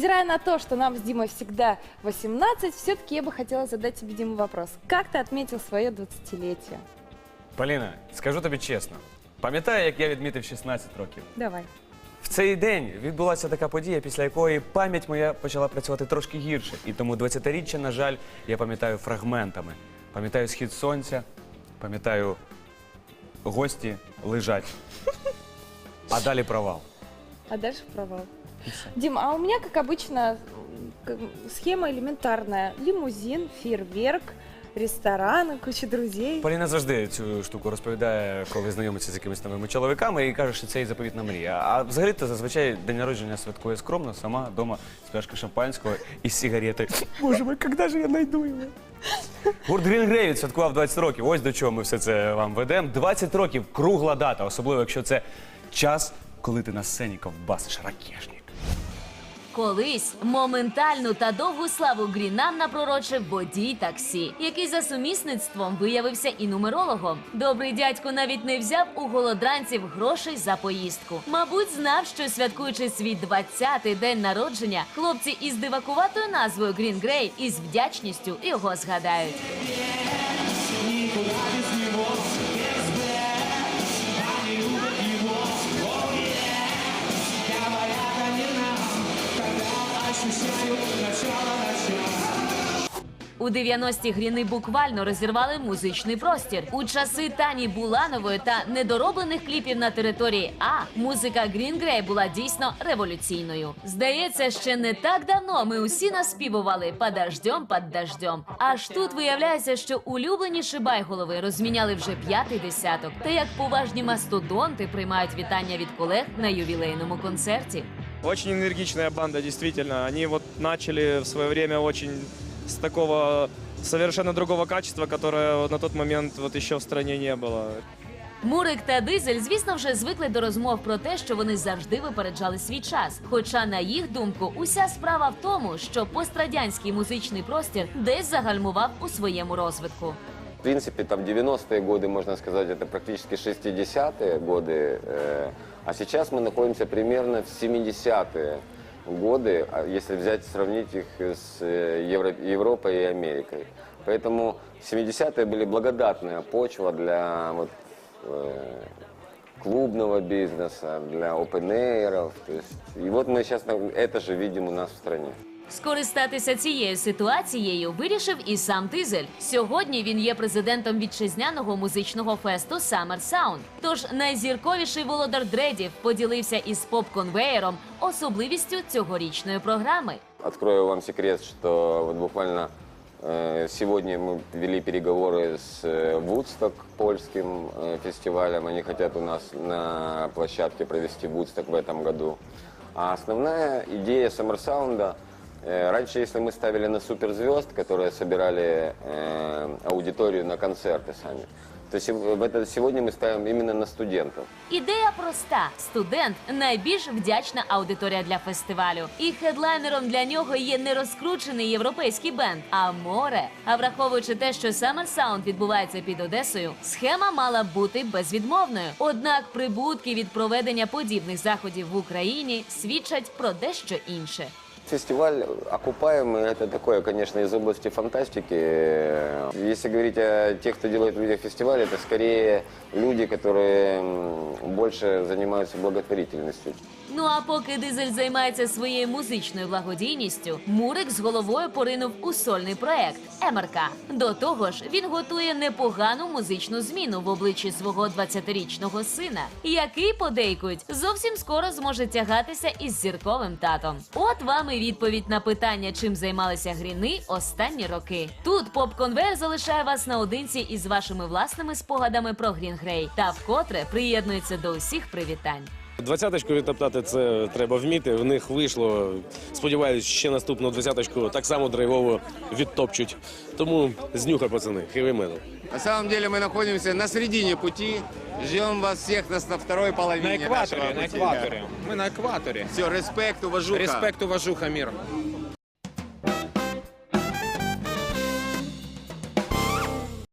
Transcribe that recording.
невзирая на то, что нам с Димой всегда 18, все-таки я бы хотела задать тебе, Дима, вопрос. Как ты отметил свое 20-летие? Поліна, скажу тобі чесно. Пам'ятаю, як я відмітив 16 років. Давай. В цей день відбулася така подія, після якої пам'ять моя почала працювати трошки гірше. І тому 20-річчя, на жаль, я пам'ятаю фрагментами. Пам'ятаю схід сонця, пам'ятаю гості лежать. А далі провал. А дальше провал. Дим, а у меня, как обычно, схема элементарная. Лимузин, фейерверк, ресторан, куча друзей. Поліна завжди цю штуку розповідає, коли знайомиться з якимись новими чоловіками і каже, що це її заповітна мрія. А взагалі-то зазвичай день народження святкує скромно, сама вдома з пляшкою шампанського і з сигарети. Боже мой, коли ж я знайду його? Гурт Green Grey відсвяткував 20 років. Ось до чого ми все це вам ведемо. 20 років кругла дата, особливо якщо це час, коли ти на сцені ковбасиш ракешник. Колись моментальну та довгу славу Грінам напророчив водій таксі, який за сумісництвом виявився і нумерологом. Добрий дядько навіть не взяв у голодранців грошей за поїздку. Мабуть, знав, що святкуючи свій 20-й день народження, хлопці із дивакуватою назвою Грін Грей із вдячністю його згадають. У 90-ті гріни буквально розірвали музичний простір. У часи Тані Буланової та недороблених кліпів на території А музика Grey була дійсно революційною. Здається, ще не так давно ми усі наспівували «Подождем, под дождем». Аж тут виявляється, що улюблені шибайголови розміняли вже п'ятий десяток. Та як поважні мастодонти приймають вітання від колег на ювілейному концерті. Очень энергичная банда, действительно. Они вот начали в свое время очень с такого совершенно другого качества, которое вот на тот момент вот еще в стране не было. Мурик та Дизель, звісно, вже звикли до розмов про те, що вони завжди випереджали свій час. Хоча, на їх думку, уся справа в тому, що пострадянський музичний простір десь загальмував у своєму розвитку. В принципе, там 90-е годы, можно сказать, это практически 60-е годы. э, А сейчас мы находимся примерно в 70-е Годы, а если взять, сравнить их с э, Евро- Европой и Америкой. Поэтому 70-е были благодатная почва для вот, э, клубного бизнеса, для опен-эйров. То есть, и вот мы сейчас это же видим у нас в стране. Скористатися цією ситуацією вирішив і сам Дизель. Сьогодні він є президентом вітчизняного музичного фесту Summer Sound. Тож найзірковіший володар дредів поділився із поп-конвеєром особливістю цьогорічної програми. Открою вам секрет, что вот буквально э, сегодня мы вели переговоры с э, Woodstock польским э, фестивалем. Они хотят у нас на площадке провести Woodstock в этом году. А основная идея Summer Sound, э, раньше, если мы ставили на суперзвезд, которые собирали э, аудиторию на концерты сами, то сев- в это- сегодня мы ставим именно на студентов. Ідея проста: студент найбільш вдячна аудиторія для фестивалю. І хедлайнером для нього є не розкручений європейський бенд, а море. А враховуючи те, що Summer Sound відбувається під Одесою, схема мала б бути безвідмовною. Однак прибутки від проведення подібних заходів в Україні свідчать про дещо інше. Фестиваль окупаемый, это такое, конечно, из области фантастики. Э, Если говорить о тех, кто делает видеофестиваль, это скорее люди, которые м, больше занимаются благотворительностью. Ну а поки дизель займається своєю музичною благодійністю, Мурик з головою поринув у сольний проект Емерка. До того ж, він готує непогану музичну зміну в обличчі свого 20-річного сина, який подейкують зовсім скоро зможе тягатися із зірковим татом. От вам і відповідь на питання, чим займалися гріни останні роки. Тут поп-конвейер залишає вас наодинці із вашими власними спогадами про Грінгрей та вкотре приєднується до усіх привітань. Двадцяточку відтоптати це треба вміти. В них вийшло. Сподіваюсь, ще наступну двадцяточку так само драйвово відтопчуть. Тому знюхай, пацани, хиви мене. На самом деле мы находимся на середине пути. Ждем вас всех на, на второй половине На екваторі, нашего на пути, екваторі. Ми на екваторі. Все, респект, уважуха. Респект, уважуха, мір.